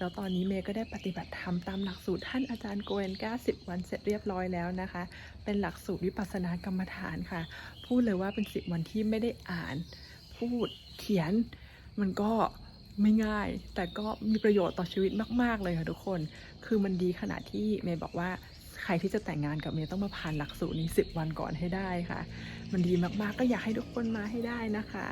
แล้วตอนนี้เมย์ก็ได้ปฏิบัติธรรมตามหลักสูตรท่านอาจารย์โกเอนก้า10วันเสร็จเรียบร้อยแล้วนะคะ เป็นหลักสูตรวิปัสสนากรรมฐานค่ะ พูดเลยว่าเป็น10วันที่ไม่ได้อ่าน พูดเขียน มันก็ไม่ง่าย แต่ก็มีประโยชน์ต่อชีวิตมาก ๆ เลยค่ะทุกคน คือมันดีขนาดที่เมย์บอกว่าใครที่จะแต่งงานกับเมย์ต้องมาผ่านหลักสูตรนี้ 10 วันก่อนให้ได้ค่ะ มันดีมากๆก็อยากให้ทุกคนมาให้ได้นะคะ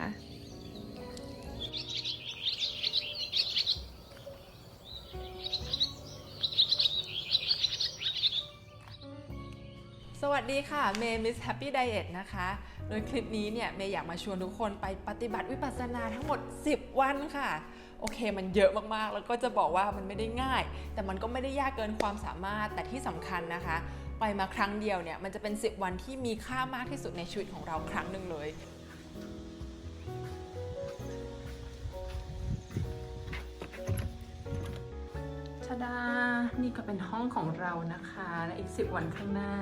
วัสดีค่ะ เมย์มิสแฮปปี้ไดเอทนะคะ โดยคลิปนี้เนี่ยเมย์อยากมาชวนทุกคนไปปฏิบัติวิปัสสนาทั้งหมด 10 วันค่ะ โอเคมันเยอะมากๆ แล้วก็จะบอกว่ามันไม่ได้ง่าย แต่มันก็ไม่ได้ยากเกินความสามารถ แต่ที่สำคัญนะคะ ไปมาครั้งเดียวเนี่ยมันจะเป็น 10 วันที่มีค่ามากที่สุดในชีวิตของเราครั้งหนึ่งเลย ชดา นี่ก็เป็นห้องของเรานะคะ และอีกสิบวันข้างหน้า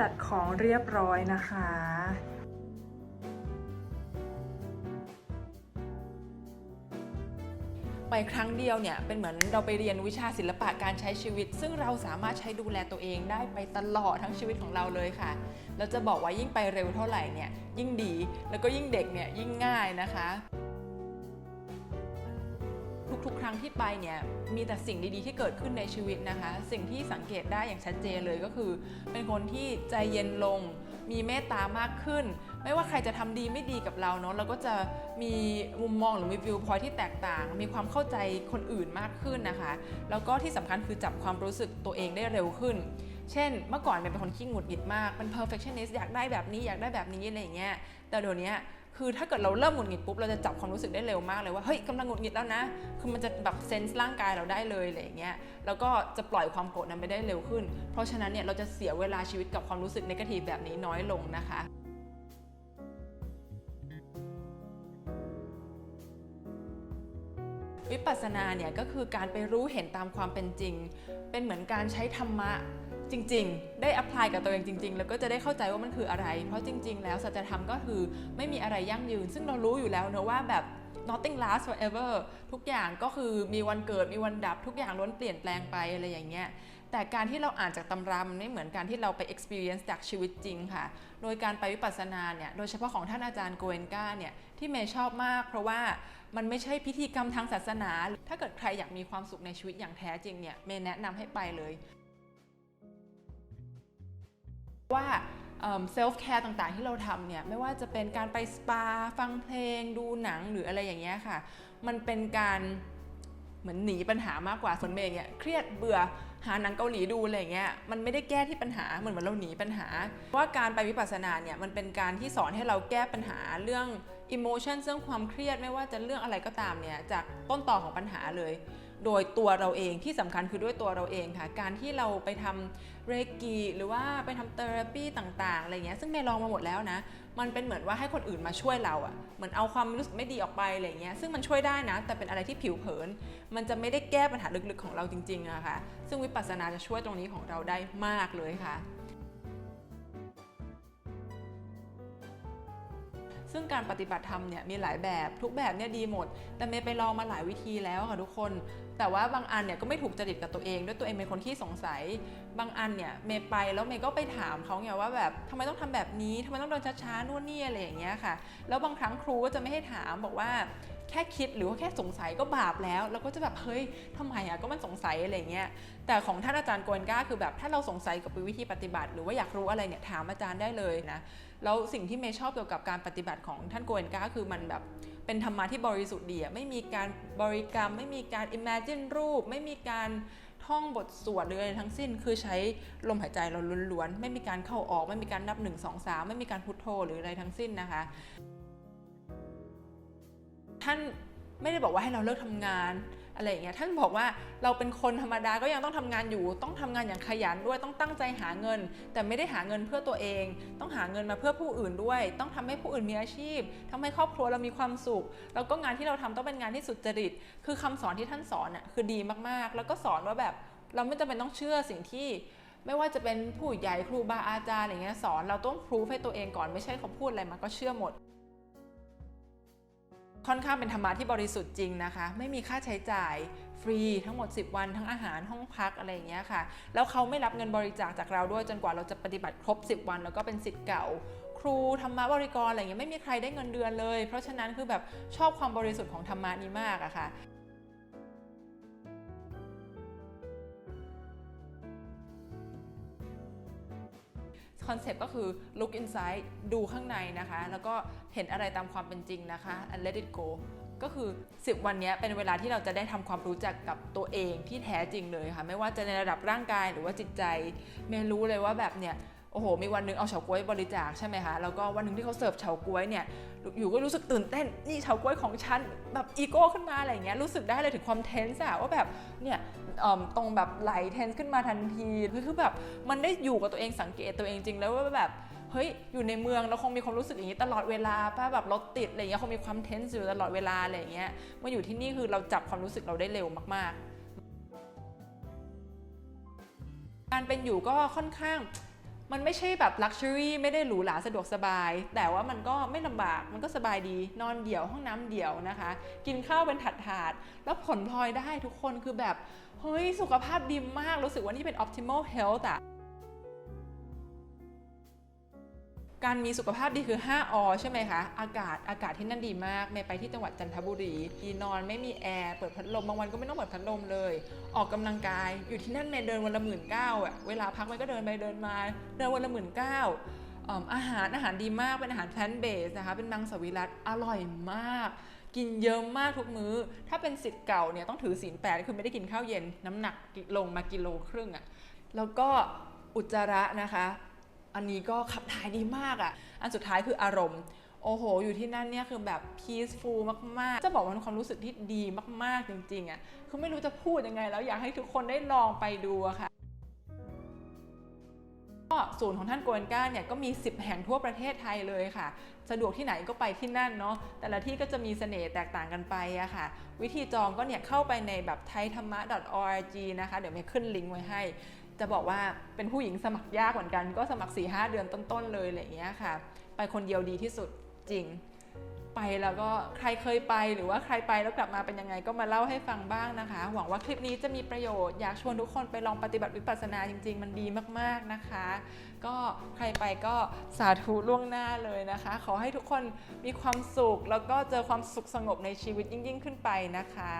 จัดของเรียบร้อยนะคะไปครั้งเดียวเนี่ยเป็นเหมือนเราไปเรียนวิชาศิลปะการใช้ชีวิต ซึ่งเราสามารถใช้ดูแลตัวเองได้ไปตลอดทั้งชีวิตของเราเลยค่ะแล้วจะบอกว่ายิ่งไปเร็วเท่าไหร่เนี่ยยิ่งดีแล้วก็ยิ่งเด็กเนี่ยยิ่งง่ายนะคะ ทุกๆ ครั้งที่ไปเนี่ยมีแต่สิ่งดีๆ ที่เกิดขึ้นในชีวิตนะคะ สิ่งที่สังเกตได้อย่างชัดเจนเลยก็คือ เป็นคนที่ใจเย็นลง มีเมตตามากขึ้น ไม่ว่าใครจะทำดีไม่ดีกับเราเนาะเราก็จะมีมุมมองหรือมีวิวพอยที่แตกต่าง มีความเข้าใจคนอื่นมากขึ้นนะคะ แล้วก็ที่สำคัญคือจับความรู้สึกตัวเองได้เร็วขึ้น เช่น เมื่อก่อนเป็นคนขี้หงุดหงิดมากเป็น perfectionist อยากได้แบบนี้อยากได้แบบนี้อะไรอย่างเงี้ยแต่เดี๋ยวนี้ คือถ้าเกิดเราเริ่มหงุดหงิดปุ๊บเราจะจับความรู้สึกได้เร็วมากเลยว่าเฮ้ยกำลังหงุดหงิดแล้วนะ คือมันจะแบบเซนส์ร่างกายเราได้เลยอะไรอย่างเงี้ยแล้วก็จะปล่อยความโกรธนั้นไปได้เร็วขึ้น เพราะฉะนั้นเนี่ยเราจะเสียเวลาชีวิตกับความรู้สึกนกาทีฟแบบนี้น้อยลงนะคะวิปัสสนาเนี่ยก็คือการไปรู้เห็นตามความเป็นจริง เป็นเหมือนการใช้ธรรมะ จริง ๆ ได้อ p พลายกับตัวเองจริง ๆ แล้วก็จะได้เข้าใจว่ามันคืออะไร เพราะจริง ๆ แล้วสัจธรรมก็คือไม่มีอะไรยั่งยืน ซึ่งเรารู้อยู่แล้วเนอะว่าแบบ nothing lasts forever ทุกอย่างก็คือมีวันเกิดมีวันดับ ทุกอย่างล้วนเปลี่ยนแปลงไปอะไรอย่างเงี้ยแต่การที่เราอ่านจากตำรามันไม่เหมือนการที่เราไป experience จากชีวิตจริงค่ะ โดยการไปวิปัสสนาเนี่ย โดยเฉพาะของท่านอาจารย์โกเอนกาเนี่ย ที่เมย์ชอบมาก เพราะว่ามันไม่ใช่พิธีกรรมทางศาสนา ถ้าเกิดใครอยากมีความสุขในชีวิตอย่างแท้จริงเนี่ย เมย์แนะนำให้ไปเลย ว่าเซลฟ์แคร์ต่างๆ ที่เราทำเนี่ยไม่ว่าจะเป็นการไปสปา ฟังเพลง ดูหนังหรืออะไรอย่างเงี้ยค่ะ มันเป็นการเหมือนหนีปัญหามากกว่าส่วนเมย์เนี่ยเครียดเบื่อหาหนังเกาหลีดูอะไรเงี้ยมันไม่ได้แก้ที่ปัญหาเหมือนเหมือนเราหนีปัญหา ว่าการไปวิปัสสนาเนี่ยมันเป็นการที่สอนให้เราแก้ปัญหาเรื่องอิโมชันเรื่องความเครียดไม่ว่าจะเรื่องอะไรก็ตามเนี่ยจากต้นต่อของปัญหาเลย โดยตัวเราเองที่สำคัญคือด้วยตัวเราเองค่ะ การที่เราไปทำเรกีหรือว่าไปทำเทอราปีต่างๆอะไรเงี้ยซึ่งเมย์ลองมาหมดแล้วนะ มันเป็นเหมือนว่าให้คนอื่นมาช่วยเราอะ่ะเหมือนเอาความรู้สึกไม่ดีออกไปอะไรเงี้ยซึ่งมันช่วยได้นะ แต่เป็นอะไรที่ผิวเผิน มันจะไม่ได้แก้ปัญหาลึกๆของเราจริงๆอะค่ะซึ่งวิปัสสนาจะช่วยตรงนี้ของเราได้มากเลยค่ะ ซึ่งการปฏิบัติธรรมเนี่ยมีหลายแบบทุกแบบเนี่ยดีหมด แต่เมย์ไปลองมาหลายวิธีแล้วค่ะทุกคน แต่ว่าบางอันเนี่ยก็ไม่ถูกจริตกับตัวเอง ด้วยตัวเองเป็นคนที่สงสัย บางอันเนี่ยเมย์ไปแล้วเมย์ก็ไปถามเขาไงว่าแบบทำไมต้องทำแบบนี้ทำไมต้องเดินช้าๆนู่นนี่อะไรอย่างเงี้ยค่ะ แล้วบางครั้งครูก็จะไม่ให้ถามบอกว่าแค่คิดหรือว่าแค่สงสัยก็บาปแล้วเราก็จะแบบเฮ้ยทำไมอะก็มันสงสัยอะไรเงี้ยแต่ของท่านอาจารย์โกนก้าคือแบบถ้าเราสงสัยกับวิธีปฏิบัติ หรือว่าอยากรู้อะไรเนี่ยถามอาจารย์ได้เลยนะ แล้วสิ่งที่เมย์ชอบเกี่ยวกับการปฏิบัติของท่านโกเอนกาคือมันแบบเป็นธรรมะที่บริสุทธิ์ดีอะไม่มีการบริกรรม ไม่มีการ imagine รูป ไม่มีการท่องบทสวดหรืออะไรทั้งสิ้น คือใช้ลมหายใจเราล้วนๆไม่มีการเข้าออก ไม่มีการนับ 1 2 3 ไม่มีการพุทโธหรืออะไรทั้งสิ้นนะคะ ท่านไม่ได้บอกว่าให้เราเลิกทำงาน อะไรอย่างเงี้ยท่านบอกว่าเราเป็นคนธรรมดาก็ยังต้องทำงานอยู่ ต้องทำงานอย่างขยันด้วยต้องตั้งใจหาเงิน แต่ไม่ได้หาเงินเพื่อตัวเอง ต้องหาเงินมาเพื่อผู้อื่นด้วย ต้องทำให้ผู้อื่นมีอาชีพทำให้ครอบครัวเรามีความสุข แล้วก็งานที่เราทำต้องเป็นงานที่สุจริต คือคำสอนที่ท่านสอนอะคือดีมากๆ แล้วก็สอนว่าแบบเราไม่จำเป็นต้องเชื่อสิ่งที่ไม่ว่าจะเป็นผู้ใหญ่ครูบาอาจารย์อะไรเงี้ยสอนเราต้องพรูฟให้ตัวเองก่อนไม่ใช่เขาพูดอะไรมาก็เชื่อหมด ค่อนข้างเป็นธรรมะที่บริสุทธิ์จริงนะคะ ไม่มีค่าใช้จ่ายฟรีทั้งหมด 10 วันทั้งอาหารห้องพักอะไรอย่างเงี้ยค่ะ แล้วเขาไม่รับเงินบริจาคจากเราด้วยจนกว่าเราจะปฏิบัติครบ 10 วัน แล้วก็เป็นสิทธิ์เก่า ครูธรรมะบริกรอะไรเงี้ยไม่มีใครได้เงินเดือนเลย เพราะฉะนั้นคือแบบชอบความบริสุทธิ์ของธรรมะนี้มากอะค่ะ อนเซปต์ก็คือ look inside ดูข้างในนะคะ แล้วก็เห็นอะไรตามความเป็นจริงนะคะ and let it go ก็คือ 10 วันนี้เป็นเวลาที่เราจะได้ทำความรู้จักกับตัวเองที่แท้จริงเลยค่ะ ไม่ว่าจะในระดับร่างกายหรือว่าจิตใจ เมย์รู้เลยว่าแบบเนี่ย โอ้โห มีวันหนึงเอาเฉาก๊วยบริจาคใช่ไหมคะ แล้วก็วันหนึ่งที่เขาเสิร์ฟเฉาก๊วยเนี่ย อยู่ก็รู้สึกตื่นเต้น นี่เฉาก๊วยของฉัน แบบอีโก้ขึ้นมาอะไรอย่างเงี้ย รู้สึกได้เลยถึงความเทนส์อะว่าแบบ เนี่ยเอิ่มตรงแบบไหลเทนส์ขึ้นมาทันที คือคือแบบ มันได้อยู่กับตัวเองสังเกตตัวเองจริงแล้วว่าแบบ เฮ้ย อยู่ในเมืองเราคงมีความรู้สึกอย่างนี้ตลอดเวลาป้าแบบรถติดอะไรอย่างเงี้ย คงมีความเทนส์อยู่ตลอดเวลาอะไรอย่างเงี้ยมาอยู่ที่นี่คือเราจับความรู้สึกเราได้เร็วมาก ๆ การเป็นอยู่ก็ค่อนข้าง มันไม่ใช่แบบลักชัวรี่ไม่ได้หรูหราสะดวกสบาย แต่ว่ามันก็ไม่ลำบากมันก็สบายดี นอนเดี่ยวห้องน้ำเดี่ยวนะคะ กินข้าวเป็นถาดถาดๆ แล้วผลพลอยได้ทุกคนคือแบบ เฮ้ย สุขภาพดีมากรู้สึกว่านี่เป็น optimal health อะ การมีสุขภาพดีคือ 5 อ ใช่ไหมคะ อากาศอากาศที่นั่นดีมากเมย์ไปที่จังหวัดจันทบุรีมีนอนไม่มีแอร์ เปิดพัดลม บางวันก็ไม่ต้องเปิดพัดลมเลย ออกกำลังกาย อยู่ที่นั่นเมย์เดินวันละหมื่นเก้าอะเวลาพักเมย์ก็เดินไปเดินมา เดินวันละหมื่นเก้าอาหารอาหารดีมาก เป็นอาหารแพลนเบสนะคะ เป็นมังสวิรัตอร่อยมาก กินเยอะมากทุกมื้อ ถ้าเป็นสิทธิ์เก่าเนี่ยต้องถือศีลแปดคือไม่ได้กินข้าวเย็น น้ำหนักลงมากิโลครึ่งอะแล้วก็อุจจาระนะคะ อันนี้ก็ขับถ่ายดีมากอะ่ะ อันสุดท้ายคืออารมณ์ โอ้โห อยู่ที่นั่นเนี่ยคือแบบ peaceful มาก ๆ จะบอกว่าเป็นความรู้สึกที่ดีมาก ๆ จริง ๆอะ่ะ คือไม่รู้จะพูดยังไง แล้วอยากให้ทุกคนได้ลองไปดูอะค่ะก็ศูนย์ของท่านโกเอนก้าเนี่ยก็มี 10 แห่งทั่วประเทศไทยเลยค่ะ สะดวกที่ไหนก็ไปที่นั่นเนาะแต่ละที่ก็จะมีเสน่ห์แตกต่างกันไปอะค่ะ วิธีจองก็เนี่ยเข้าไปในแบบ thaithama.org นะคะ เดี๋ยวเมย์ขึ้นลิงก์ไว้ให้ จะบอกว่าเป็นผู้หญิงสมัครยากเหมือนกัน ก็สมัคร4-5เดือนต้นๆเลยอะไรอย่างเงี้ยค่ะ ไปคนเดียวดีที่สุดจริง ไปแล้วก็ใครเคยไปหรือว่าใครไปแล้วกลับมาเป็นยังไงก็มาเล่าให้ฟังบ้างนะคะ หวังว่าคลิปนี้จะมีประโยชน์อยากชวนทุกคนไปลองปฏิบัติวิปัสสนาจริง ๆ มันดีมากๆนะคะ ก็ใครไปก็สาธุล่วงหน้าเลยนะคะ ขอให้ทุกคนมีความสุขแล้วก็เจอความสุขสงบในชีวิตยิ่ง ๆ ขึ้นไปนะคะ